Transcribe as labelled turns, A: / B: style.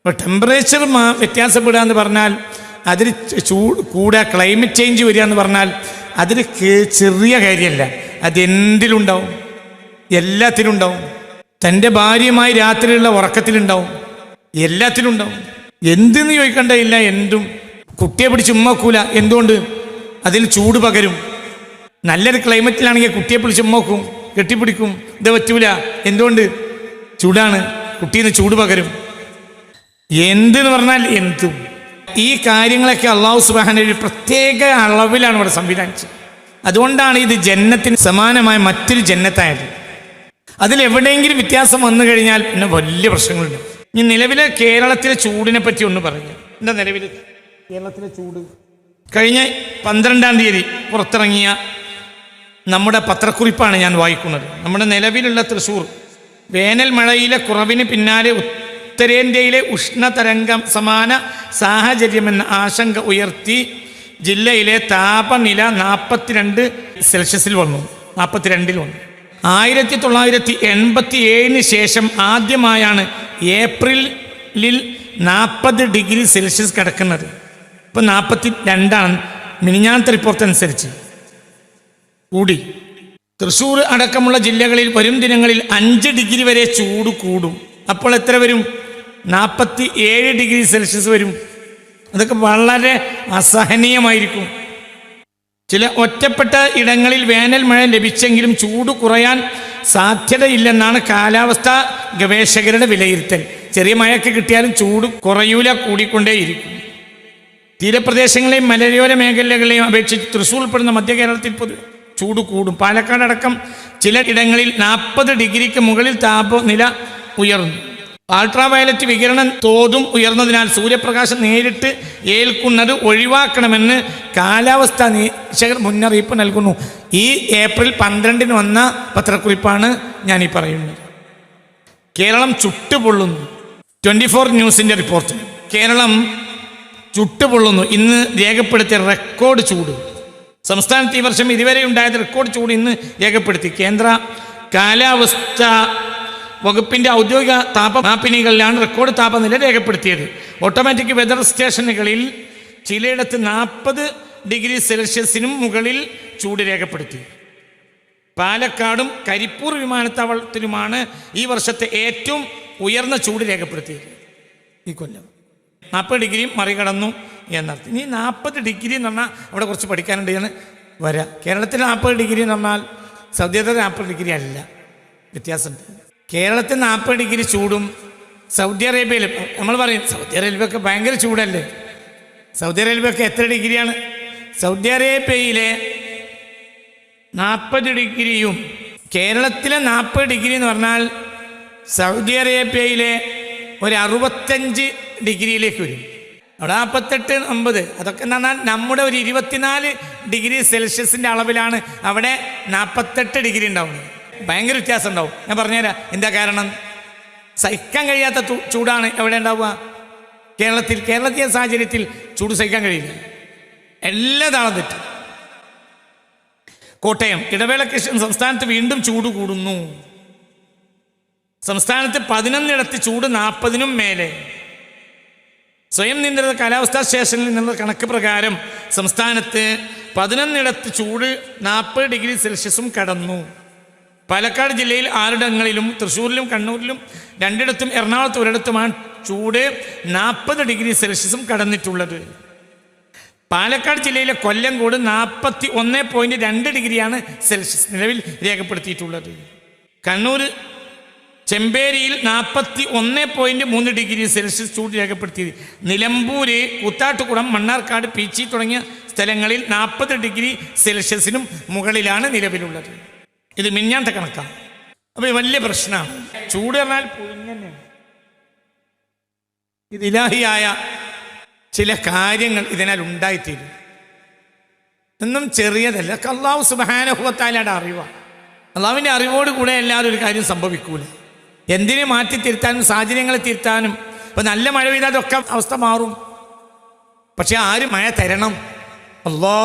A: ഇപ്പോൾ ടെമ്പറേച്ചർ വ്യത്യാസപ്പെടുക എന്ന് പറഞ്ഞാൽ അതിൽ ചൂട് കൂടെ ക്ലൈമറ്റ് ചേഞ്ച് വരിക എന്ന് പറഞ്ഞാൽ അതിൽ ചെറിയ കാര്യമല്ല. അതെന്തിലുണ്ടാവും എല്ലാത്തിലുണ്ടാവും. തന്റെ ഭാര്യയുമായി രാത്രിയുള്ള ഉറക്കത്തിലുണ്ടാവും. എല്ലാത്തിലും ഉണ്ടാവും എന്തെന്ന് ചോദിക്കേണ്ടതില്ല എന്തും. കുട്ടിയെ പിടിച്ച് ഉമ്മക്കൂല എന്തുകൊണ്ട്? അതിൽ ചൂട് പകരും. നല്ലൊരു ക്ലൈമറ്റിലാണെങ്കിൽ കുട്ടിയെ പിടിച്ച് ഉമ്മക്കും കെട്ടിപ്പിടിക്കും. ഇത് പറ്റൂല. എന്തുകൊണ്ട്? ചൂടാണ്. കുട്ടീന്ന് ചൂട് പകരും. എന്തെന്ന് പറഞ്ഞാൽ എന്തും. ഈ കാര്യങ്ങളൊക്കെ അള്ളാഹു സുബാന ഒരു പ്രത്യേക അളവിലാണ് ഇവിടെ സംവിധാനിച്ചത്. അതുകൊണ്ടാണ് ഇത് ജന്നത്തിന് സമാനമായ മറ്റൊരു ജന്നത്തായത്. അതിലെവിടെയെങ്കിലും വ്യത്യാസം വന്നു കഴിഞ്ഞാൽ പിന്നെ വലിയ പ്രശ്നങ്ങളുണ്ട്. ഇനി നിലവിലെ കേരളത്തിലെ ചൂടിനെ പറ്റി ഒന്ന് പറഞ്ഞു എന്താ നിലവിൽ കേരളത്തിലെ ചൂട്. കഴിഞ്ഞ പന്ത്രണ്ടാം തീയതി പുറത്തിറങ്ങിയ നമ്മുടെ പത്രക്കുറിപ്പാണ് ഞാൻ വായിക്കുന്നത്. നമ്മുടെ നിലവിലുള്ള തൃശ്ശൂർ വേനൽ മഴയിലെ കുറവിന് പിന്നാലെ ഉത്തരേന്ത്യയിലെ ഉഷ്ണതരംഗം സമാന സാഹചര്യമെന്ന ആശങ്ക ഉയർത്തി ജില്ലയിലെ താപനില നാൽപ്പത്തിരണ്ട് സെൽഷ്യസിൽ വന്നു. നാൽപ്പത്തിരണ്ടിൽ വന്നു. ആയിരത്തി തൊള്ളായിരത്തി എൺപത്തി ഏഴിന് ശേഷം ആദ്യമായാണ് ഏപ്രിലിൽ നാൽപ്പത് ഡിഗ്രി സെൽഷ്യസ് കിടക്കുന്നത്. ഇപ്പം നാൽപ്പത്തി രണ്ടാണ് മിനിഞ്ഞാത്ത റിപ്പോർട്ട് അനുസരിച്ച് കൂടി. തൃശ്ശൂർ അടക്കമുള്ള ജില്ലകളിൽ വരും ദിനങ്ങളിൽ അഞ്ച് ഡിഗ്രി വരെ ചൂട് കൂടും. അപ്പോൾ എത്ര വരും? നാൽപ്പത്തി ഏഴ് ഡിഗ്രി സെൽഷ്യസ് വരും. അതൊക്കെ വളരെ അസഹനീയമായിരിക്കും. ചില ഒറ്റപ്പെട്ട ഇടങ്ങളിൽ വേനൽ മഴ ലഭിച്ചെങ്കിലും ചൂട് കുറയാൻ സാധ്യതയില്ലെന്നാണ് കാലാവസ്ഥാ ഗവേഷകരുടെ വിലയിരുത്തൽ. ചെറിയ മഴയൊക്കെ കിട്ടിയാലും ചൂട് കുറയൂല കൂടിക്കൊണ്ടേയിരിക്കും. തീരപ്രദേശങ്ങളെയും മലയോര മേഖലകളെയും അപേക്ഷിച്ച് തൃശ്ശൂർ ഉൾപ്പെടുന്ന മധ്യ കേരളത്തിൽ പൊതുവെ ചൂട് കൂടും. പാലക്കാട് അടക്കം ചില ഇടങ്ങളിൽ നാൽപ്പത് ഡിഗ്രിക്ക് മുകളിൽ താപനില ഉയർന്നു. അൾട്രാ വയലറ്റ് വികിരണം തോതും ഉയർന്നതിനാൽ സൂര്യപ്രകാശം നേരിട്ട് ഏൽക്കുന്നത് ഒഴിവാക്കണമെന്ന് കാലാവസ്ഥാ നിരീക്ഷകർ മുന്നറിയിപ്പ് നൽകുന്നു. ഈ ഏപ്രിൽ പന്ത്രണ്ടിന് വന്ന പത്രക്കുറിപ്പാണ് ഞാൻ ഈ പറയുന്നത്. കേരളം ചുട്ടുപൊള്ളുന്നു. ട്വന്റി ഫോർ ന്യൂസിന്റെ റിപ്പോർട്ട്. കേരളം ചുട്ടുപൊള്ളുന്നു. ഇന്ന് രേഖപ്പെടുത്തിയ റെക്കോർഡ് ചൂട്. സംസ്ഥാനത്ത് ഈ വർഷം ഇതുവരെ ഉണ്ടായത് റെക്കോർഡ് ചൂട് ഇന്ന് രേഖപ്പെടുത്തി. കേന്ദ്ര കാലാവസ്ഥ വകുപ്പിന്റെ ഔദ്യോഗിക താപ മാപ്പിനികളിലാണ് റെക്കോർഡ് താപനില രേഖപ്പെടുത്തിയത്. ഓട്ടോമാറ്റിക് വെതർ സ്റ്റേഷനുകളിൽ ചിലയിടത്ത് നാൽപ്പത് ഡിഗ്രി സെൽഷ്യസിനും മുകളിൽ ചൂട് രേഖപ്പെടുത്തി. പാലക്കാടും കരിപ്പൂർ വിമാനത്താവളത്തിലുമാണ് ഈ വർഷത്തെ ഏറ്റവും ഉയർന്ന ചൂട് രേഖപ്പെടുത്തിയത്. ഈ കൊല്ലം. നാൽപ്പത് ഡിഗ്രി മറികടന്നു എന്നർത്ഥം. ഇനി നാൽപ്പത് ഡിഗ്രി എന്ന് പറഞ്ഞാൽ അവിടെ കുറച്ച് പഠിക്കാനുണ്ട് ഞാൻ വരാം. കേരളത്തിൽ നാൽപ്പത് ഡിഗ്രി എന്ന് പറഞ്ഞാൽ സൗദി നാൽപ്പത് ഡിഗ്രി അല്ല. വ്യത്യാസമുണ്ട്. കേരളത്തിൽ നാൽപ്പത് ഡിഗ്രി ചൂടും സൗദി അറേബ്യയിൽ നമ്മൾ പറയും സൗദി അറേബ്യയൊക്കെ ഭയങ്കര ചൂടല്ലേ? സൗദി അറേബ്യയൊക്കെ എത്ര ഡിഗ്രിയാണ്? സൗദി അറേബ്യയിലെ നാൽപ്പത് ഡിഗ്രിയും കേരളത്തിലെ നാൽപ്പത് ഡിഗ്രി എന്ന് പറഞ്ഞാൽ സൗദി അറേബ്യയിലെ ഒരു അറുപത്തഞ്ച് ഡിഗ്രിയിലേക്ക് വരും. അവിടെ നാൽപ്പത്തെട്ട് അമ്പത് അതൊക്കെ എന്ന് പറഞ്ഞാൽ നമ്മുടെ ഒരു ഇരുപത്തിനാല് ഡിഗ്രി സെൽഷ്യസിന്റെ അളവിലാണ് അവിടെ നാൽപ്പത്തെട്ട് ഡിഗ്രി ഉണ്ടാവുന്നത്. ഭയങ്കര വ്യത്യാസം ഉണ്ടാവും ഞാൻ പറഞ്ഞുതരാം. എന്താ കാരണം? സഹിക്കാൻ കഴിയാത്ത ചൂടാണ് എവിടെ ഉണ്ടാവുക? കേരളത്തിൽ കേരളത്തിലെ സാഹചര്യത്തിൽ ചൂട് സഹിക്കാൻ കഴിയില്ല. എല്ലാ താളം തെറ്റും. കോട്ടയം ഇടവേളയ്ക്ക് സംസ്ഥാനത്ത് വീണ്ടും ചൂട് കൂടുന്നു. സംസ്ഥാനത്ത് പതിനൊന്നിടത്ത് ചൂട് നാൽപ്പതിനും മേലെ. സ്വയം നിയന്ത്രിത കാലാവസ്ഥാ സ്റ്റേഷനിൽ നിന്നുള്ള കണക്ക് പ്രകാരം സംസ്ഥാനത്ത് പതിനൊന്നിടത്ത് ചൂട് നാൽപ്പത് ഡിഗ്രി സെൽഷ്യസും കടന്നു. പാലക്കാട് ജില്ലയിൽ ആറിടങ്ങളിലും തൃശ്ശൂരിലും കണ്ണൂരിലും രണ്ടിടത്തും എറണാകുളത്ത് ഒരിടത്തുമാണ് ചൂട് നാൽപ്പത് ഡിഗ്രി സെൽഷ്യസും കടന്നിട്ടുള്ളത്. പാലക്കാട് ജില്ലയിലെ കൊല്ലംകോട് നാൽപ്പത്തി ഒന്ന് പോയിന്റ് രണ്ട് ഡിഗ്രിയാണ് സെൽഷ്യസ് നിലവിൽ രേഖപ്പെടുത്തിയിട്ടുള്ളത്. കണ്ണൂർ ചെമ്പേരിയിൽ നാൽപ്പത്തി ഒന്ന് പോയിന്റ് മൂന്ന് ഡിഗ്രി സെൽഷ്യസ് ചൂട് രേഖപ്പെടുത്തിയത്. നിലമ്പൂര് കൂത്താട്ടുകുളം മണ്ണാർക്കാട് പീച്ചി തുടങ്ങിയ സ്ഥലങ്ങളിൽ നാൽപ്പത് ഡിഗ്രി സെൽഷ്യസിനും മുകളിലാണ് നിലവിലുള്ളത്. ഇത് മിഞ്ഞാത്ത കണക്കാണ് അപ്പോൾ വലിയ പ്രശ്നമാണ് ചൂട് പറഞ്ഞാൽ പുഴുങ്ങന്നെ. ഇത് ഇലാഹിയായ ചില കാര്യങ്ങൾ ഇതിനാൽ ഉണ്ടായിത്തീരും. എന്നും ചെറിയതല്ല. അള്ളാഹു സുബാനുഭവത്താലയുടെ അറിവാണ് അള്ളാവിന്റെ അറിവോട് കൂടെ എല്ലാവരും ഒരു കാര്യം സംഭവിക്കൂല. എന്തിനെ മാറ്റി തിരുത്താനും സാഹചര്യങ്ങളെ തിരുത്താനും ഇപ്പം നല്ല മഴ പെയ്താൽ അതൊക്കെ അവസ്ഥ മാറും. പക്ഷെ ആരും മഴ തരണം. അല്ലോ